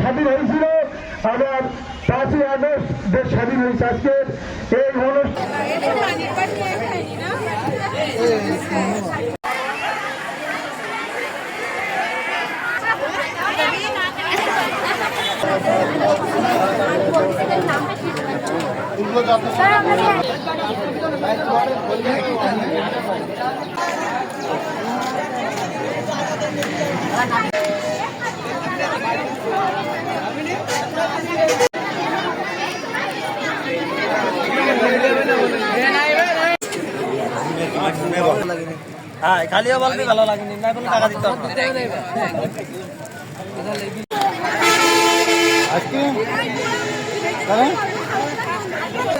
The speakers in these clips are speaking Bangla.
স্বাধীন হয়েছিল আবার পাঁচই আগস্ট দেশ স্বাধীন হয়েছে আজকে এই অনুষ্ঠান হ্যাঁ খালিও বলবি ভালো লাগেনি। না কোনো টাকা দিতে হবে আজকে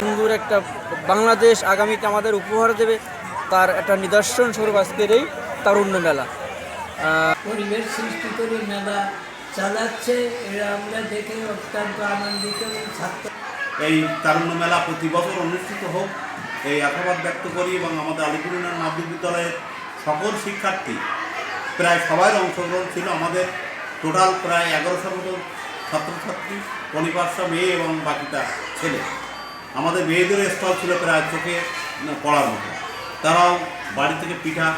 সুন্দর একটা বাংলাদেশ আগামীতে আমাদের উপহার দেবে। তার একটা নিদর্শন স্বরূপ আজকের এই তারুণ্য মেলা। পরিবেশ সৃষ্টি করে মেলা চালাচ্ছে এরা আমরা দেখে অত্যন্ত আনন্দিত ছাত্র। এই তারুণ্য মেলা প্রতি বছর অনুষ্ঠিত হোক এই আশাবাদ ব্যক্ত করি এবং আমাদের আলিপুরিনার মাধ্যমিক বিদ্যালয়ের সকল শিক্ষার্থী প্রায় সবার অংশগ্রহণ ছিল। আমাদের টোটাল প্রায় এগারোশোর মতো ছাত্রছাত্রী পরিপার্শ্ব মেয়ে এবং বাকিটা ছেলে। আমাদের মেয়েদের স্টল ছিল প্রায় চোখে পড়ার মতো। তারাও বাড়ি থেকে পিঠা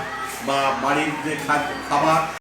বা বাড়ির যে খাবার